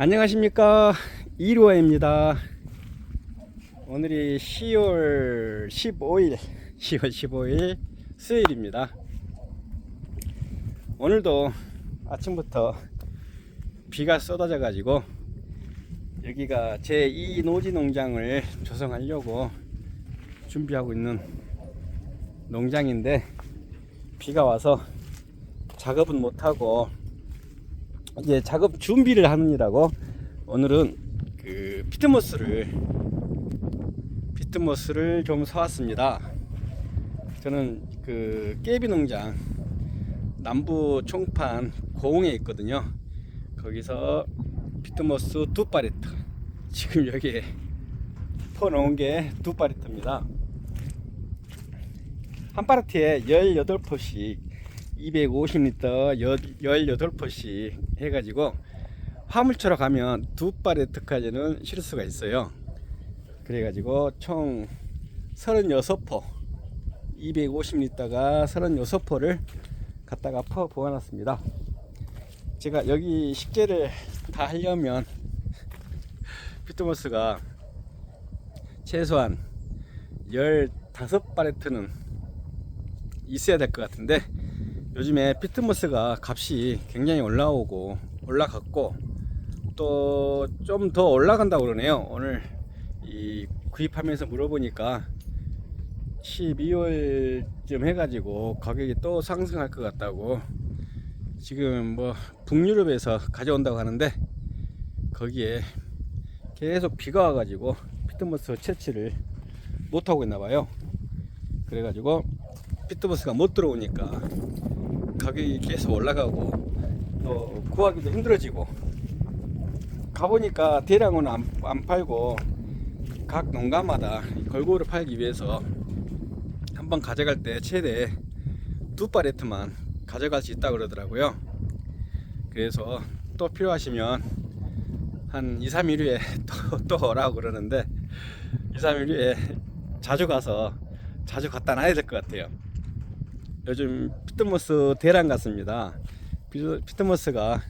안녕하십니까. 이루아입니다. 오늘이 10월 15일 10월 15일 수요일입니다. 오늘도 아침부터 비가 쏟아져 가지고 여기가 제 2 노지 농장을 조성하려고 준비하고 있는 농장인데 비가 와서 작업은 못하고 이제 작업 준비를 하느라고 오늘은 그 피트모스를 피트모스를 좀 사왔습니다. 저는 그 깨비 농장 남부 총판 고흥에 있거든요. 거기서 피트모스 두 파레트 지금 여기에 퍼놓은 게 두 파레트입니다. 한 파레트에 18포씩 250리터 18포씩 해가지고 화물차로 가면 두 파레트까지는 실을 수가 있어요. 그래가지고 총 36포 250리터가 36포를 갖다가 퍼 보관했습니다. 제가 여기 식재를 다 하려면 피트모스가 최소한 15파레트는 있어야 될 것 같은데 요즘에 피트모스가 값이 굉장히 올라오고 올라갔고 또 좀 더 올라간다고 그러네요. 오늘 이 구입하면서 물어보니까 12월쯤 해가지고 가격이 또 상승할 것 같다고 지금 뭐 북유럽에서 가져온다고 하는데 거기에 계속 비가 와가지고 피트모스 채취를 못하고 있나 봐요. 그래가지고 피트모스가 못 들어오니까 가격이 계속 올라가고 또 구하기도 힘들어지고 가보니까 대량은 안, 안 팔고 각 농가마다 골고루 팔기 위해서 한 번 가져갈 때 최대 두 파레트만 가져갈 수 있다 그러더라고요. 그래서 또 필요하시면 한 2, 3일 후에 또, 또 오라고 그러는데 2, 3일 후에 자주 가서 자주 갖다 놔야 될 것 같아요 요즘 피트모스 대란 같습니다. 피- 피트모스가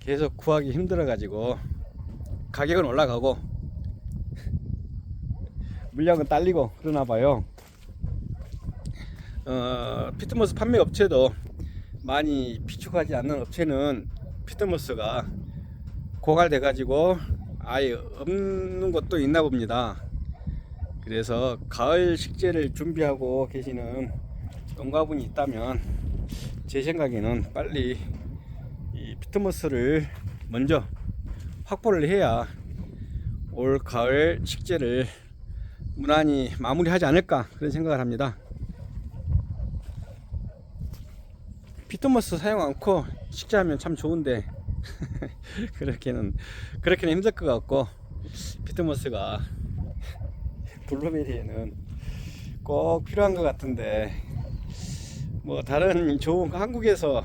계속 구하기 힘들어 가지고 가격은 올라가고 물량은 딸리고 그러나 봐요. 어, 피트모스 판매 업체도 많이 비축하지 않는 업체는 피트모스가 고갈돼 가지고 아예 없는 것도 있나 봅니다. 그래서 가을 식재를 준비하고 계시는 농가분이 있다면 제 생각에는 빨리 이 피트모스를 먼저 확보를 해야 올 가을 식재를 무난히 마무리하지 않을까 그런 생각을 합니다. 피트모스 사용 않고 식재하면 참 좋은데 그렇게는 그렇게는 힘들 것 같고 피트모스가 블루베리에는 꼭 필요한 것 같은데 뭐 다른 좋은 한국에서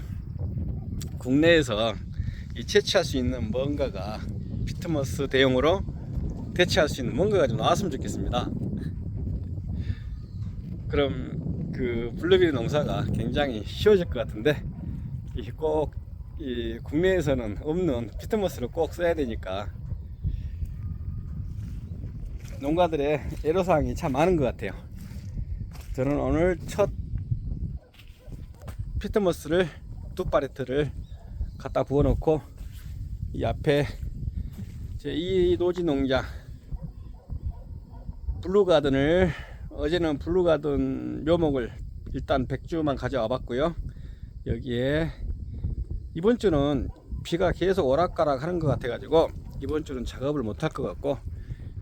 국내에서 이 채취할 수 있는 뭔가가 피트머스 대용으로 대체할 수 있는 뭔가가 좀 나왔으면 좋겠습니다. 그럼 그 블루베리 농사가 굉장히 쉬워질 것 같은데 꼭 이 국내에서는 없는 피트머스를 꼭 써야 되니까 농가들의 애로사항이 참 많은 것 같아요. 저는 오늘 첫 피트머스를 두 파레트를 갖다 부어 놓고 이 앞에 제이 노지 농장 블루가든을 어제는 블루가든 묘목을 일단 100주만 가져와 봤고요. 여기에 이번 주는 비가 계속 오락가락 하는 것 같아 가지고 이번 주는 작업을 못 할 것 같고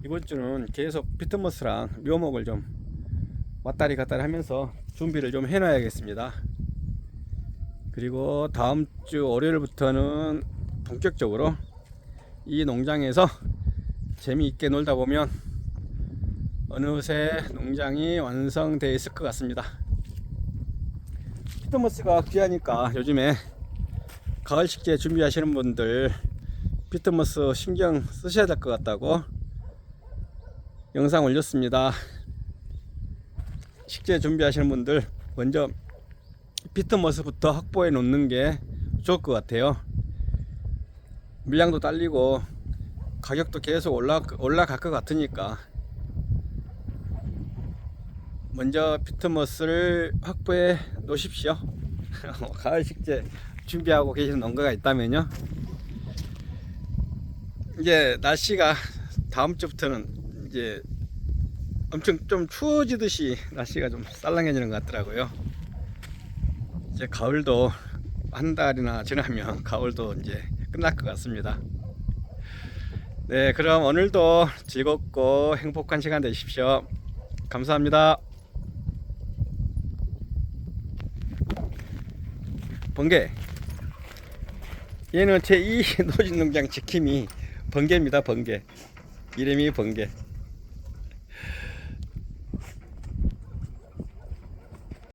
이번 주는 계속 피트머스랑 묘목을 좀 왔다리 갔다리 하면서 준비를 좀 해놔야겠습니다 그리고 다음 주 월요일부터는 본격적으로 이 농장에서 재미있게 놀다 보면 어느새 농장이 완성되어 있을 것 같습니다. 피트모스가 귀하니까 요즘에 가을 식재 준비하시는 분들 피트모스 신경 쓰셔야 될 것 같다고 영상 올렸습니다. 식재 준비하시는 분들 먼저 피트머스부터 확보해 놓는 게 좋을 것 같아요. 물량도 딸리고 가격도 계속 올라 올라갈 것 같으니까 먼저 비트머스를 확보해 놓으십시오. 가을 식재 준비하고 계시는 농가가 있다면요. 이제 날씨가 다음 주부터는 이제 엄청 좀 추워지듯이 날씨가 좀 쌀랑해지는 것 같더라고요. 이제 가을도 한 달이나 지나면 가을도 이제 끝날 것 같습니다. 네, 그럼 오늘도 즐겁고 행복한 시간 되십시오. 감사합니다. 번개. 얘는 제2 노진농장 지킴이 번개입니다, 번개. 이름이 번개.